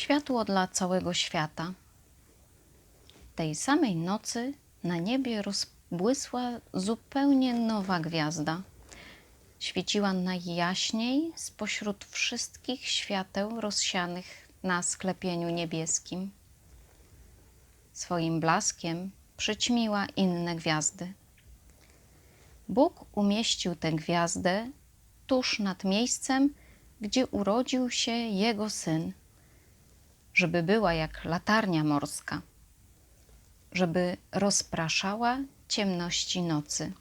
światło dla całego świata. Tej samej nocy na niebie rozbłysła zupełnie nowa gwiazda. Świeciła najjaśniej spośród wszystkich świateł rozsianych na sklepieniu niebieskim. Swoim blaskiem przyćmiła inne gwiazdy. Bóg umieścił tę gwiazdę tuż nad miejscem, gdzie urodził się jego syn, żeby była jak latarnia morska, żeby rozpraszała ciemności nocy,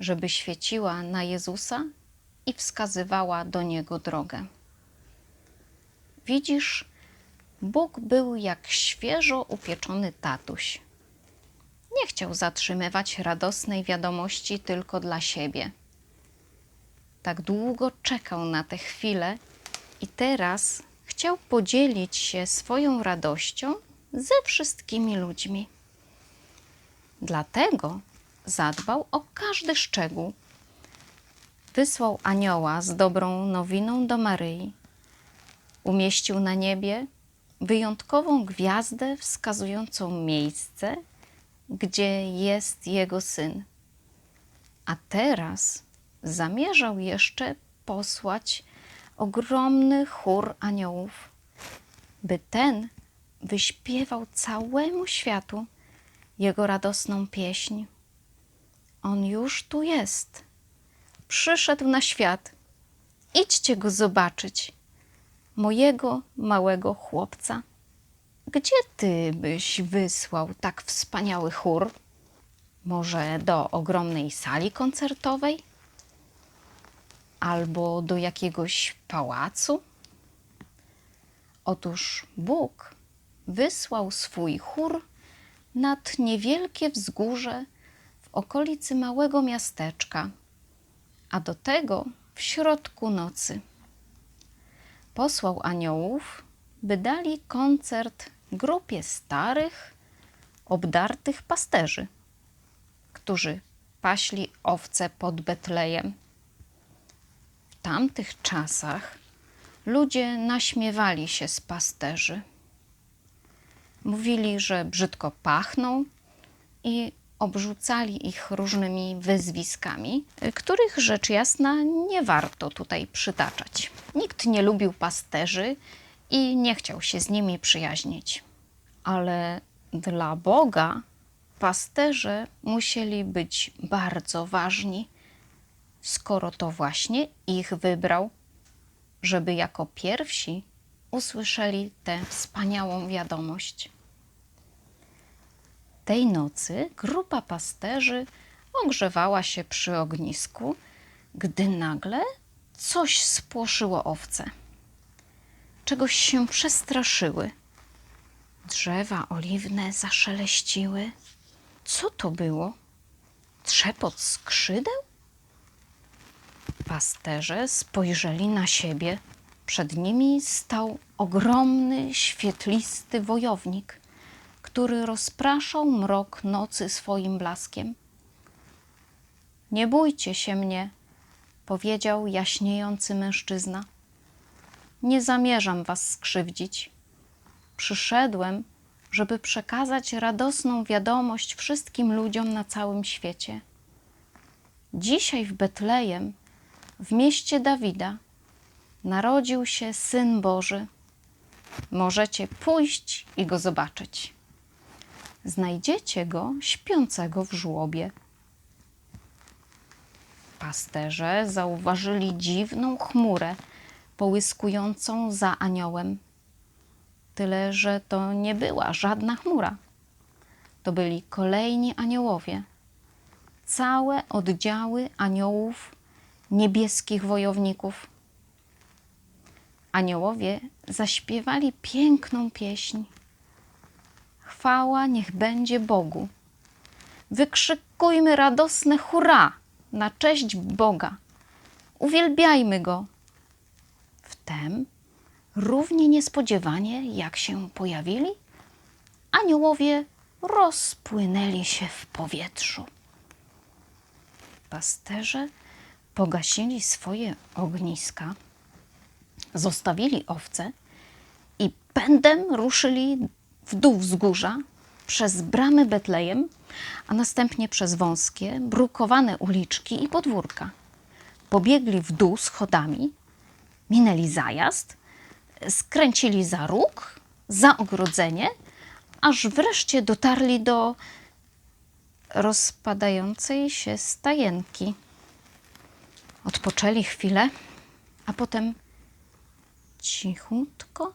żeby świeciła na Jezusa i wskazywała do niego drogę. Widzisz, Bóg był jak świeżo upieczony tatuś. Nie chciał zatrzymywać radosnej wiadomości tylko dla siebie. Tak długo czekał na tę chwilę i teraz chciał podzielić się swoją radością ze wszystkimi ludźmi. Dlatego zadbał o każdy szczegół. Wysłał anioła z dobrą nowiną do Maryi. Umieścił na niebie wyjątkową gwiazdę wskazującą miejsce, gdzie jest jego syn. A teraz zamierzał jeszcze posłać ogromny chór aniołów, by ten wyśpiewał całemu światu jego radosną pieśń. On już tu jest. Przyszedł na świat. Idźcie go zobaczyć, mojego małego chłopca. Gdzie ty byś wysłał tak wspaniały chór? Może do ogromnej sali koncertowej? Albo do jakiegoś pałacu? Otóż Bóg wysłał swój chór nad niewielkie wzgórze w okolicy małego miasteczka, a do tego w środku nocy. Posłał aniołów, by dali koncert grupie starych, obdartych pasterzy, którzy paśli owce pod Betlejem. Tamtych czasach ludzie naśmiewali się z pasterzy. Mówili, że brzydko pachną i obrzucali ich różnymi wyzwiskami, których rzecz jasna nie warto tutaj przytaczać. Nikt nie lubił pasterzy i nie chciał się z nimi przyjaźnić. Ale dla Boga pasterze musieli być bardzo ważni, skoro to właśnie ich wybrał, żeby jako pierwsi usłyszeli tę wspaniałą wiadomość. Tej nocy grupa pasterzy ogrzewała się przy ognisku, gdy nagle coś spłoszyło owce. Czegoś się przestraszyły. Drzewa oliwne zaszeleściły. Co to było? Trzepot skrzydeł? Pasterze spojrzeli na siebie. Przed nimi stał ogromny, świetlisty wojownik, który rozpraszał mrok nocy swoim blaskiem. Nie bójcie się mnie, powiedział jaśniejący mężczyzna. Nie zamierzam was skrzywdzić. Przyszedłem, żeby przekazać radosną wiadomość wszystkim ludziom na całym świecie. Dzisiaj w Betlejem, w mieście Dawida, narodził się Syn Boży. Możecie pójść i go zobaczyć. Znajdziecie go śpiącego w żłobie. Pasterze zauważyli dziwną chmurę połyskującą za aniołem. Tyle, że to nie była żadna chmura. To byli kolejni aniołowie. Całe oddziały aniołów, niebieskich wojowników. Aniołowie zaśpiewali piękną pieśń. Chwała niech będzie Bogu. Wykrzykujmy radosne hurra na cześć Boga. Uwielbiajmy Go. Wtem, równie niespodziewanie jak się pojawili, aniołowie rozpłynęli się w powietrzu. Pasterze pogasili swoje ogniska, zostawili owce i pędem ruszyli w dół wzgórza przez bramy Betlejem, a następnie przez wąskie, brukowane uliczki i podwórka. Pobiegli w dół schodami, minęli zajazd, skręcili za róg, za ogrodzenie, aż wreszcie dotarli do rozpadającej się stajenki. Odpoczęli chwilę, a potem cichutko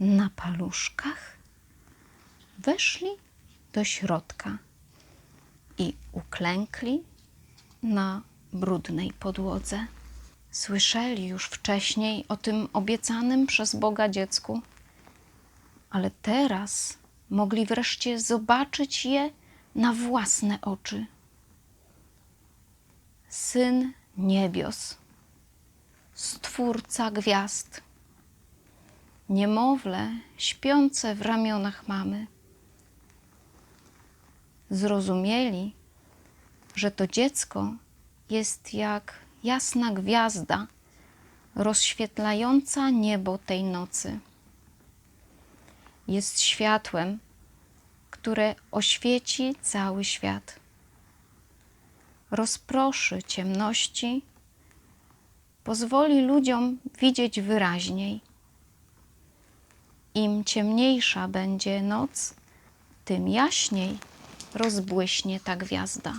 na paluszkach weszli do środka i uklękli na brudnej podłodze. Słyszeli już wcześniej o tym obiecanym przez Boga dziecku, ale teraz mogli wreszcie zobaczyć je na własne oczy. Syn niebios, stwórca gwiazd, niemowlę śpiące w ramionach mamy. Zrozumieli, że to dziecko jest jak jasna gwiazda rozświetlająca niebo tej nocy. Jest światłem, które oświeci cały świat. Rozproszy ciemności, pozwoli ludziom widzieć wyraźniej. Im ciemniejsza będzie noc, tym jaśniej rozbłyśnie ta gwiazda.